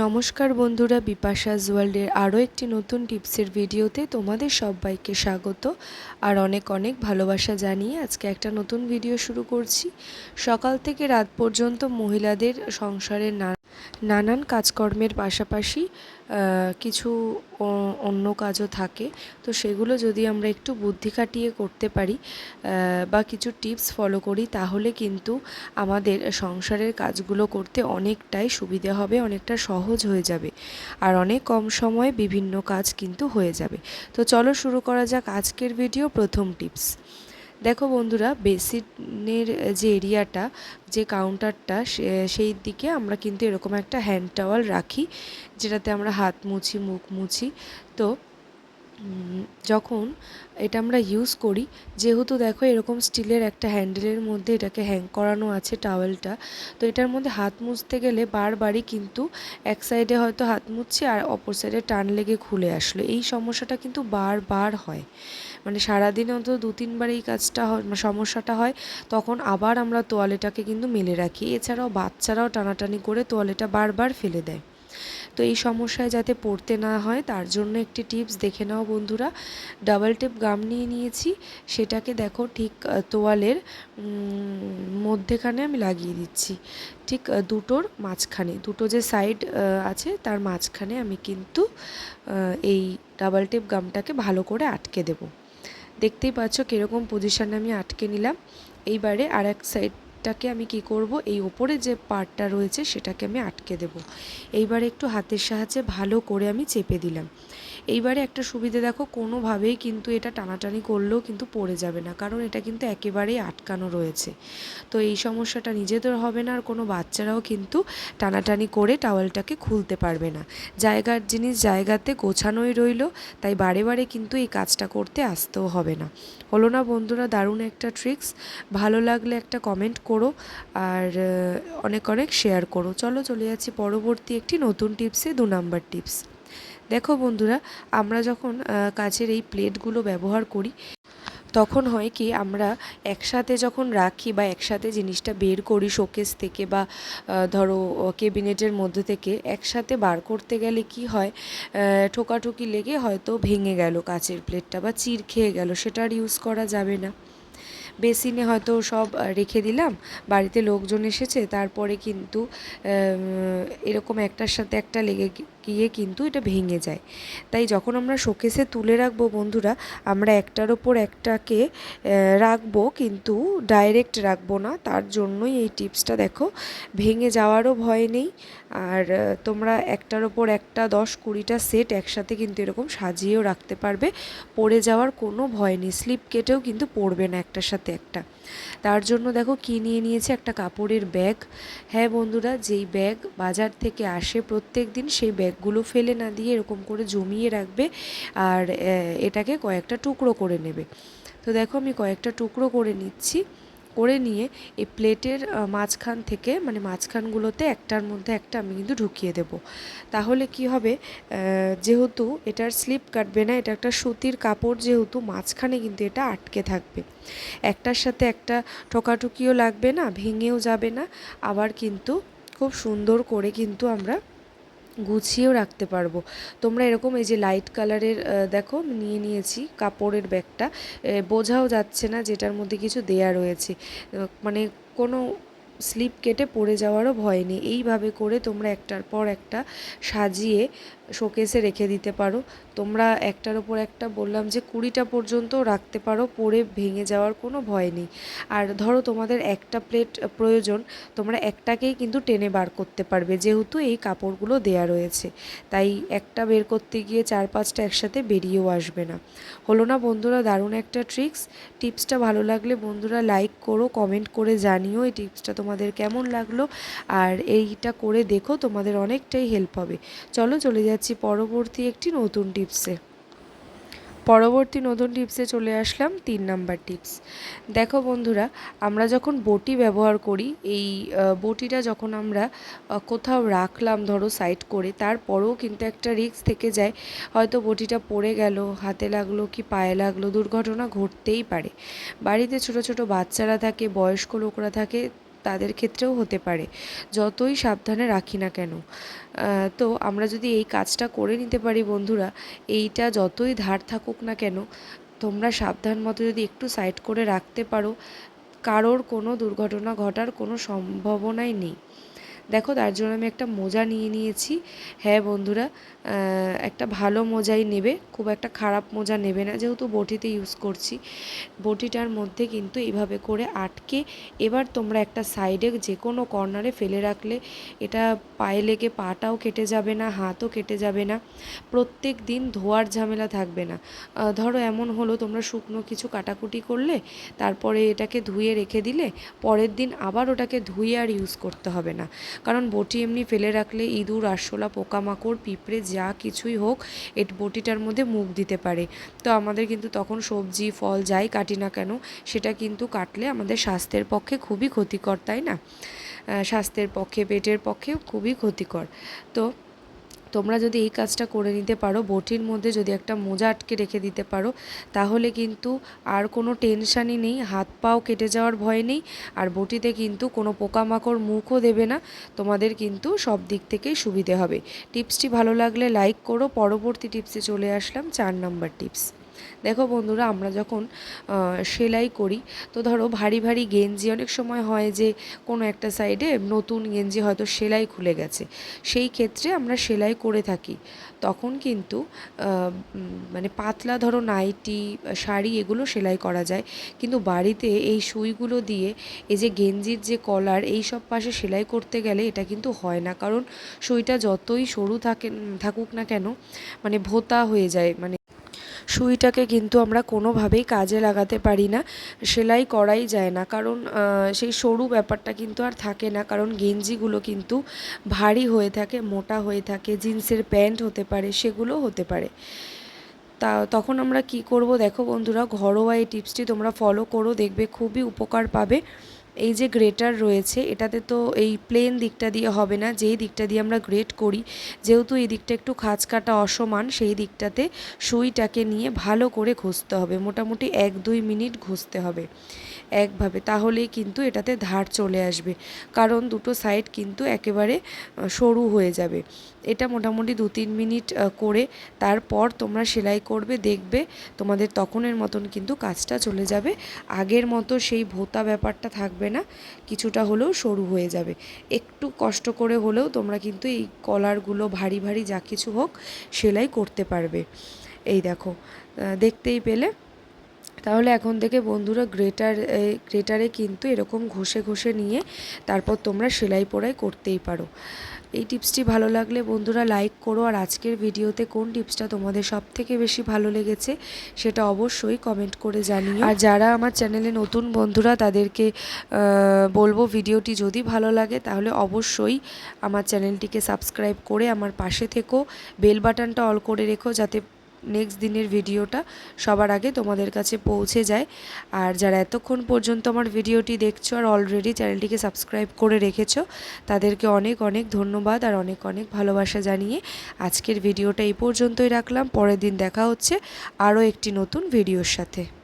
নমস্কার বন্ধুরা বিপাশাজ ওয়ার্ল্ডের আরও একটি নতুন টিপসের ভিডিওতে তোমাদের সবাইকে স্বাগত। আর অনেক অনেক ভালোবাসা জানিয়ে আজকে একটা নতুন ভিডিও শুরু করছি। সকাল থেকে রাত পর্যন্ত মহিলাদের সংসারের না নানান কাজকর্মের পাশাপাশি কিছু অন্য কাজও থাকে। তো সেগুলো যদি আমরা একটু বুদ্ধি খাটিয়ে করতে পারি বা কিছু টিপস ফলো করি, তাহলে কিন্তু আমাদের সংসারের কাজগুলো করতে অনেকটাই সুবিধে হবে, অনেকটা সহজ হয়ে যাবে। আর অনেক কম সময়ে বিভিন্ন কাজ কিন্তু হয়ে যাবে। তো চলো শুরু করা যাক আজকের ভিডিও প্রথম টিপস। দেখো বন্ধুরা, বেসিনের যে এরিয়াটা, যে কাউন্টারটা সেই দিকে আমরা কিন্তু এরকম একটা হ্যান্ড টাওয়াল রাখি, যেটাতে আমরা হাত মুছি, মুখ মুছি। তো যখন এটা আমরা ইউজ করি, যেহেতু দেখো এরকম স্টিলের একটা হ্যান্ডেলের মধ্যে এটাকে হ্যাং করানো আছে টাওয়েলটা তো এটার মধ্যে হাত মুছতে গেলে বারবারই কিন্তু এক সাইডে হয়তো হাত মুছছি আর অপর সাইডে টান লেগে খুলে আসলো। এই সমস্যাটা কিন্তু বারবার হয়। মানে সারাদিন অন্তত দু তিনবার এই কাজটা হয় মানে সমস্যাটা হয়, তখন আবার আমরা তোয়ালেটাকে কিন্তু মেলে রাখি। এছাড়াও বাচ্চারাও টানাটানি করে তোয়ালেটা বারবার ফেলে দেয়। তো এই সমস্যায় যাতে পড়তে না হয়, তার জন্য একটি টিপস দেখে নাও বন্ধুরা। ডাবল টেপ গাম নিয়ে নিয়েছি, সেটাকে দেখো ঠিক তোয়ালের মধ্যেখানে আমি লাগিয়ে দিচ্ছি। ঠিক দুটোর মাঝখানে, দুটো যে সাইড আছে, তার মাঝখানে আমি কিন্তু এই ডাবল টেপ গামটাকে ভালো করে আটকে দেবো। দেখতেই পাচ্ছ কীরকম পজিশানে আমি আটকে নিলাম। এইবারে আর এক সাইডটাকে আমি কি করব? এই ওপরে যে পার্টটা রয়েছে সেটাকে আমি আটকে দেব। এইবারে একটু হাতের সাহায্যে ভালো করে আমি চেপে দিলাম। এইবারে একটা সুবিধে দেখো, কোনোভাবেই কিন্তু এটা টানাটানি করলেও কিন্তু পড়ে যাবে না, কারণ এটা কিন্তু একেবারেই আটকানো রয়েছে। তো এই সমস্যাটা নিজেদের হবে না, আর কোনো বাচ্চারাও কিন্তু টানাটানি করে টাওয়েলটাকে খুলতে পারবে না। জায়গার জিনিস জায়গাতে গোছানোই রইল, তাই বারে বারে কিন্তু এই কাজটা করতে আসতেও হবে না। হলো না বন্ধুরা, দারুণ একটা ট্রিক্স, ভালো লাগলে একটা কমেন্ট করো, আর অনেক অনেক শেয়ার করো। চলো চলে যাচ্ছি পরবর্তী একটি নতুন টিপসে, দু নাম্বার টিপস। দেখো বন্ধুরা, আমরা যখন কাচের এই প্লেটগুলো ব্যবহার করি, তখন হয় কি, আমরা একসাথে যখন রাখি বা একসাথে জিনিসটা বের করি শোকেস থেকে বা ধরো কেবিনেটের মধ্যে থেকে, একসাথে বার করতে গেলে কি হয় ঠোকাঠুকি লেগে হয়তো ভেঙে গেল কাচের প্লেটটা বা চির খেয়ে গেল, সেটা আর ইউজ করা যাবে না। বেসিনে হয়তো সব রেখে দিলাম, বাড়িতে লোকজন এসেছে, তারপরে কিন্তু এরকম একটার সাথে একটা লেগে গিয়ে কিন্তু এটা ভেঙে যায়। তাই যখন আমরা শোকেসে তুলে রাখব বন্ধুরা, আমরা একটার ওপর একটাকে রাখব কিন্তু ডাইরেক্ট রাখব না। তার জন্যই এই টিপসটা দেখো, ভেঙে যাওয়ারও ভয় নেই। আর তোমরা একটার ওপর একটা দশ কুড়িটা সেট একসাথে কিন্তু এরকম সাজিয়েও রাখতে পারবে। পড়ে যাওয়ার কোনো ভয় নেই। স্লিপ কেটেও কিন্তু পড়বে না একটার সাথে একটা। তার জন্য দেখো কি নিয়ে নিয়েছে? একটা কাপড়ের ব্যাগ। হ্যাঁ বন্ধুরা, যেই ব্যাগ বাজার থেকে আসে প্রত্যেক দিন, সেই ব্যাগগুলো ফেলে না দিয়ে এরকম করে জমিয়ে রাখবে আর এটাকে কয়েকটা টুকরো করে নেবে। তো দেখো আমি কয়েকটা টুকরো করে নিচ্ছি। করে নিয়ে এই প্লেটের মাঝখান থেকে মানে মাঝখানগুলোতে একটার মধ্যে একটা আমি কিন্তু ঢুকিয়ে দেব। তাহলে কি হবে? যেহেতু এটার স্লিপ কাটবে না, এটা একটা সুতির কাপড় যেহেতু, মাঝখানে কিন্তু এটা আটকে থাকবে। একটার সাথে একটা ঠোকাঠুকিও লাগবে না, ভেঙেও যাবে না। আবার কিন্তু খুব সুন্দর করে কিন্তু আমরা গুছিয়েও রাখতে পারব। তোমরা এরকম এই যে লাইট কালারের দেখো, নিয়ে নিয়েছি কাপড়ের ব্যাগটা। বোঝাও যাচ্ছে না যেটার মধ্যে কিছু দেয়া রয়েছে। মানে কোনো স্লিপ কেটে পড়ে যাওয়ারও ভয় নেই। এইভাবে করে তোমরা একটার পর একটা সাজিয়ে শোকেসে রেখে দিতে পারো। তোমরা একটার ওপর একটা বললাম যে কুড়িটা পর্যন্ত রাখতে পারো পরে ভেঙে যাওয়ার কোনো ভয় নেই। আর ধরো তোমাদের একটা প্লেট প্রয়োজন, তোমরা একটাকেই কিন্তু টেনে বার করতে পারবে, যেহেতু এই কাপড়গুলো দেয়া রয়েছে। তাই একটা বের করতে গিয়ে চার পাঁচটা একসাথে বেরিয়েও আসবে না। হলো না বন্ধুরা, দারুণ একটা ট্রিক্স। টিপসটা ভালো লাগলে বন্ধুরা লাইক করো, কমেন্ট করে জানিও। এই টিপসটা তোমাদের কেমন লাগল আর এইটা করে দেখো, তোমাদের অনেকটাই হেল্প হবে। চলো চলে যাচ্ছি পরবর্তী একটি নতুন টিপসে পরবর্তী নতুন টিপসে চলে আসলাম তিন নাম্বার টিপস দেখো বন্ধুরা, আমরা যখন বটি ব্যবহার করি, এই বটিটা যখন আমরা কোথাও রাখলাম ধরো সাইড করে, তারপরেও কিন্তু একটা রিস্ক থেকে যায়, হয়তো বটিটা পড়ে গেল, হাতে লাগল কি পায়ে লাগল, দুর্ঘটনা ঘটতেই পারে। বাড়িতে ছোট ছোট বাচ্চারা থাকে, বয়স্ক লোকরা থাকে তাদের ক্ষেত্রেও হতে পারে। যতই সাবধানে রাখি না কেন। তো আমরা যদি এই কাজটা করে নিতে পারি বন্ধুরা, এইটা যতই ধার থাকুক না কেন, তোমরা সাবধান মতো যদি একটু সাইড করে রাখতে পারো, কারোর কোনো দুর্ঘটনা ঘটার কোনো সম্ভাবনাই নেই। দেখো তার জন্য আমি একটা মোজা নিয়ে নিয়েছি। হ্যাঁ বন্ধুরা একটা ভালো মোজাই নেবে, খুব একটা খারাপ মোজা নেবে না যেহেতু বটিতে ইউজ করছি। বটিটার মধ্যে কিন্তু এভাবে করে আটকে এবার তোমরা একটা সাইডে যে কোনো কর্নারে ফেলে রাখলে এটা পায়ে লেগে পাটাও কেটে যাবে না, হাতও কেটে যাবে না, প্রত্যেক দিন ধোয়ার ঝামেলা থাকবে না। ধরো এমন হলো তোমরা শুকনো কিছু কাটাকুটি করলে, তারপরে এটাকে ধুয়ে রেখে দিলে, পরের দিন আবার ওটাকে ধুয়ে আর ইউজ করতে হবে না। কারণ বটি এমনি ফেলে রাখলে ইঁদুর, আরশোলা, পোকামাকড়, পিঁপড়ে, যা কিছুই হোক এট বটিটার মধ্যে মুখ দিতে পারে। তো আমাদের কিন্তু তখন সবজি, ফল যাই কাটি না কেন, সেটা কিন্তু কাটলে আমাদের স্বাস্থ্যের পক্ষে খুবই ক্ষতিকর, তাই না? স্বাস্থ্যের পক্ষে, পেটের পক্ষে খুবই ক্ষতিকর। তো তোমরা যদি এই কাজটা করে নিতে পারো, বটির মধ্যে যদি একটা মোজা আটকে রেখে দিতে পারো, তাহলে কিন্তু আর কোনো টেনশানই নেই, হাত পাও কেটে যাওয়ার ভয় নেই, আর বটিতে কিন্তু কোনো পোকামাকড় মুখও দেবে না, তোমাদের কিন্তু সব দিক থেকেই সুবিধে হবে। টিপসটি ভালো লাগলে লাইক করো। পরবর্তী টিপসে চলে আসলাম চার নাম্বার টিপস। দেখো বন্ধুরা, আমরা যখন সেলাই করি, তো ধরো ভারী ভারী গেঞ্জি, অনেক সময় হয় যে কোনো একটা সাইডে নতুন গেঞ্জি হয়তো সেলাই খুলে গেছে। সেই ক্ষেত্রে আমরা সেলাই করে থাকি। তখন কিন্তু মানে পাতলা ধরো নাইটি, শাড়ি এগুলো সেলাই করা যায়। কিন্তু বাড়িতে এই সুইগুলো দিয়ে, এই যে গেঞ্জির যে কলার, এই সব পাশে সেলাই করতে গেলে এটা কিন্তু হয় না। কারণ সুইটা যতই সরু থাকে থাকুক না কেন মানে ভোতা হয়ে যায় মানে সুইটাকে কিন্তু আমরা কোনোভাবেই কাজে লাগাতে পারি না, সেলাই করাই যায় না। কারণ সেই সরু ব্যাপারটা কিন্তু আর থাকে না, কারণ গেঞ্জিগুলো কিন্তু ভারী হয়ে থাকে, মোটা হয়ে থাকে, জিন্সের প্যান্ট হতে পারে সেগুলো হতে পারে। তা তখন আমরা কি করব? দেখো বন্ধুরা, ঘরোয়া এই টিপসটি তোমরা ফলো করো, দেখবে খুবই উপকার পাবে। এই যে গ্রেটার রয়েছে, এটাতে তো এই প্লেন দিকটা দিয়ে হবে না, যেই দিকটা দিয়ে আমরা গ্রেট করি, যেহেতু এই দিকটা একটু খাঁচ কাটা অসমান, সেই দিকটাতে সুইটাকে নিয়ে ভালো করে ঘষতে হবে, মোটামুটি এক দুই মিনিট ঘষতে হবে একভাবে, তাহলেই কিন্তু এটাতে ধার চলে আসবে, কারণ দুটো সাইড কিন্তু একেবারে সরু হয়ে যাবে। এটা মোটামুটি দু তিন মিনিট করে তারপর তোমরা সেলাই করবে, দেখবে তোমাদের তখনের মতন কিন্তু কাজটা চলে যাবে। আগের মতো সেই ভোতা ব্যাপারটা থাকবে না, কিছুটা হলেও সরু হয়ে যাবে। একটু কষ্ট করে হলেও তোমরা কিন্তু এই কলারগুলো ভারী ভারী যা কিছু হোক সেলাই করতে পারবে। এই দেখো দেখতেই পেলে? তাহলে এখন থেকে বন্ধুরা গ্রেটার গ্রেটারে কিন্তু এরকম ঘষে ঘষে নিয়ে তারপর তোমরা সেলাই পোড়াই করতেই পারো। এই টিপসটি ভালো লাগলে বন্ধুরা লাইক করো আর আজকের ভিডিওতে কোন টিপসটা তোমাদের সব থেকে বেশি ভালো লেগেছে সেটা অবশ্যই কমেন্ট করে জানিও। আর যারা আমার চ্যানেলে নতুন বন্ধুরা তাদেরকে বলব ভিডিওটি যদি ভালো লাগে তাহলে অবশ্যই আমার চ্যানেলটিকে সাবস্ক্রাইব করে আমার পাশে থেকো। বেল বাটনটা অল করে রেখো যাতে নেক্সট দিনের ভিডিওটা সবার আগে তোমাদের কাছে পৌঁছে যায়। আর যারা এতক্ষণ পর্যন্ত আমার ভিডিওটি দেখছ আর অলরেডি চ্যানেলটিকে সাবস্ক্রাইব করে রেখেছো, তাদেরকে অনেক অনেক ধন্যবাদ আর অনেক অনেক ভালোবাসা জানিয়ে আজকের ভিডিওটা এই পর্যন্তই রাখলাম। পরের দিন দেখা হচ্ছে আরও একটি নতুন ভিডিওর সাথে।